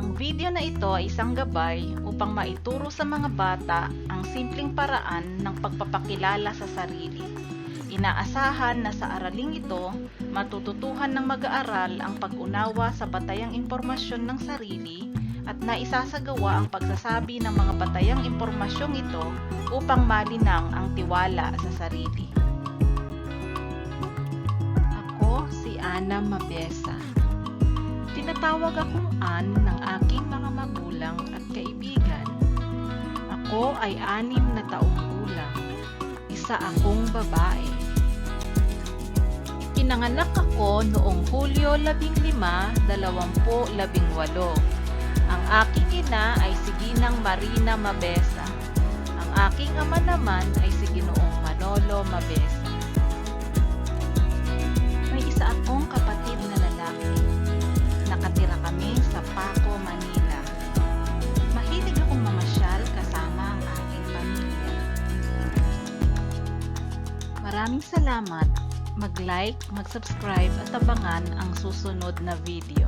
Ang video na ito ay isang gabay upang maituro sa mga bata ang simpleng paraan ng pagpapakilala sa sarili. Inaasahan na sa araling ito, matututuhan ng mag-aaral ang pag-unawa sa batayang impormasyon ng sarili at naisasagawa ang pagsasabi ng mga batayang impormasyong ito upang malinang ang tiwala sa sarili. Ako si Ana Mabesa. Tinatawag akong An ng aking mga magulang at kaibigan. Ako ay anim na taong gulang. Isa akong babae. Pinanganak ako noong Hulyo 15, 2018. Ang aking ina ay si Ginang Marina Mabesa. Ang aking ama naman ay si Ginoong Manolo Mabesa. Maraming salamat. Mag-like, mag-subscribe at abangan ang susunod na video.